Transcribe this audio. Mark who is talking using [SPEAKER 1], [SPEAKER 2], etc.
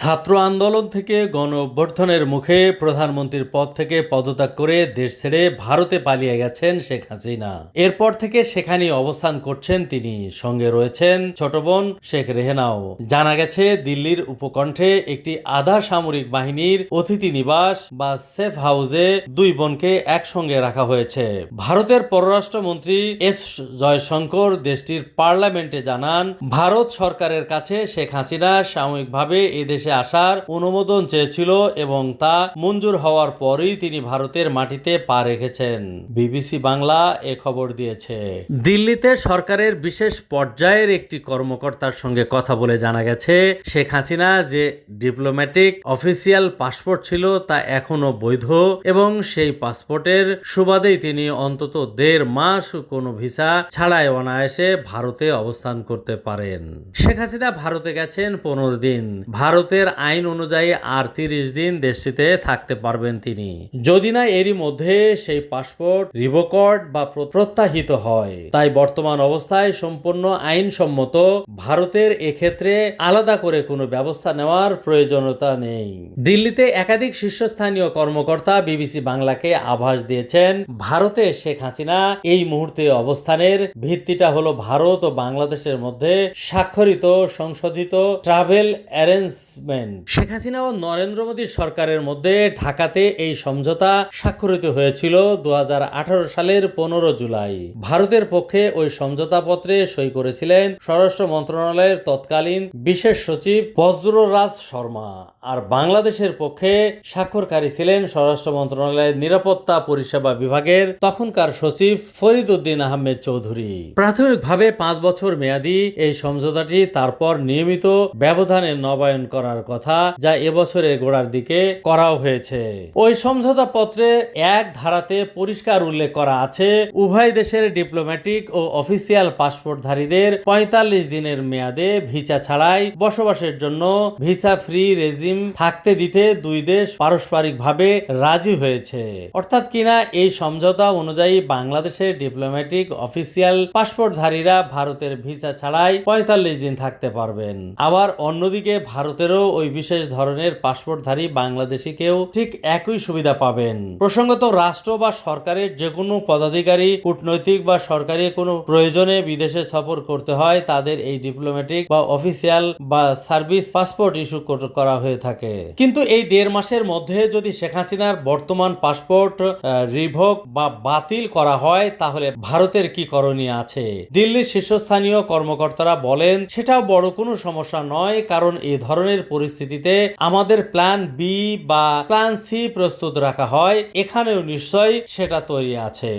[SPEAKER 1] ছাত্র আন্দোলন থেকে গণ অভ্যর্থনের মুখে প্রধানমন্ত্রীর পদ থেকে পদত্যাগ করে দেশ ছেড়ে ভারতে পালিয়ে গেছেন শেখ হাসিনা। এরপর থেকে সেখানে অবস্থান করছেন তিনি। সঙ্গে রয়েছেন ছোট বোন শেখ রেহেনাও। জানা গেছে, দিল্লির উপকণ্ঠে একটি আধা সামরিক বাহিনীর অতিথি নিবাস বা সেফ হাউসে দুই বোনকে একসঙ্গে রাখা হয়েছে। ভারতের পররাষ্ট্রমন্ত্রী এস জয়শঙ্কর দেশটির পার্লামেন্টে জানান, ভারত সরকারের কাছে শেখ হাসিনা সাময়িকভাবে এদেশে আসার অনুমোদন চেয়েছিল এবং তা মঞ্জুর হওয়ার পরই তিনি ভারতের মাটিতে পা রেখেছেন। বিবিসি বাংলা এ খবর দিয়েছে। দিল্লিতে সরকারের বিশেষ পর্যায়ের একটি কর্মকর্তার সঙ্গে কথা বলে জানা গেছে, শেখ হাসিনা যে ডিপ্লোম্যাটিক অফিসিয়াল পাসপোর্ট ছিল তা এখনও বৈধ এবং সেই পাসপোর্টের সুবাদেই তিনি অন্তত দেড় মাস কোনো ভিসা ছাড়াই অনায়াসে ভারতে অবস্থান করতে পারেন। শেখ হাসিনা ভারতে গেছেন পনেরো দিন। ভারতের আইন অনুযায়ী আর তিরিশ দিন দেশটিতে থাকতে পারবেন তিনি। যদি না এরই মধ্যে সেই পাসপোর্ট, রিভোকর্ড বা প্রত্যাহিত হয়। তাই বর্তমান অবস্থায় সম্পূর্ণ আইনসম্মত ভারতের এক্ষেত্রে আলাদা করে কোনো ব্যবস্থা নেওয়ার প্রয়োজনীয়তা নেই। দিল্লিতে একাধিক শীর্ষস্থানীয় কর্মকর্তা বিবিসি বাংলাকে আভাস দিয়েছেন, ভারতে শেখ হাসিনা এই মুহূর্তে অবস্থানের ভিত্তিটা হলো ভারত ও বাংলাদেশের মধ্যে স্বাক্ষরিত, সংশোধিত, ট্রাভেল অ্যারেঞ্জমেন্ট শেখ হাসিনা ও নরেন্দ্র মোদীর সরকারের মধ্যে ঢাকাতে এই সমঝোতা স্বাক্ষরিত হয়েছিল দুহাজার আঠারো সালের পনেরো জুলাই। ভারতের পক্ষে ওই সমঝোতাপত্রে সই করেছিলেন স্বরাষ্ট্র মন্ত্রণালয়ের তৎকালীন বিশেষ সচিব বজ্ররাজ শর্মা। আর বাংলাদেশের পক্ষে স্বাক্ষরকারী ছিলেন স্বরাষ্ট্র মন্ত্রণালয়ের নিরাপত্তা পরিষেবা বিভাগের তখনকার সচিব ফরিদ উদ্দিন আহমেদ চৌধুরী। প্রাথমিকভাবে পাঁচ বছর মেয়াদী এই সমঝোতাটি তারপর নিয়মিত ব্যবধানে নবায়ন করার কথা যা এবছরের গোড়ার দিকে করাও হয়েছে। ওই সমঝোতা পত্রে এক ধারাতে পরিষ্কার উল্লেখ করা আছে, উভয় দেশের ডিপ্লোম্যাটিক ও অফিসিয়াল পাসপোর্টধারীদের পঁয়তাল্লিশ দিনের মেয়াদে ভিসা ছাড়াই বসবাসের জন্য ভিসা ফ্রি রেজিম থাকতে দিতে দুই দেশ পারস্পরিকভাবে রাজি হয়েছে। অর্থাৎ কিনা এই সমঝোতা অনুযায়ী বাংলাদেশের ডিপ্লোম্যাটিক অফিসিয়াল পাসপোর্টধারীরা ভারতের ভিসা ছাড়াই পঁয়তাল্লিশ দিন থাকতে পারবেন। আবার অন্যদিকে ভারতেরও ওই বিশেষ ধরনের পাসপোর্টধারী বাংলাদেশি কেউ ঠিক একই সুবিধা পাবেন। প্রসঙ্গত রাষ্ট্র বা সরকারের যে কোনো পদাধিকারী, কূটনৈতিক বা সরকারি কোনো প্রয়োজনে বিদেশে সফর করতে হয়, তাদের এই ডিপ্লোম্যাটিক বা অফিসিয়াল বা সার্ভিস পাসপোর্ট ইস্যু করা হয়ে থাকে। কিন্তু এই দেড় মাসের মধ্যে যদি শেখ হাসিনার বর্তমান পাসপোর্ট রিভোক বা বাতিল করা হয়, তাহলে ভারতের কি করণীয় আছে? দিল্লির শীর্ষস্থানীয় কর্মকর্তারা বলেন, সেটাও বড় কোনো সমস্যা নয়, কারণ এই ধরনের পরিস্থিতিতে আমাদের প্ল্যান বি বা প্ল্যান সি প্রস্তুত রাখা হয়, এখানেও নিশ্চয়ই সেটা তৈরি আছে।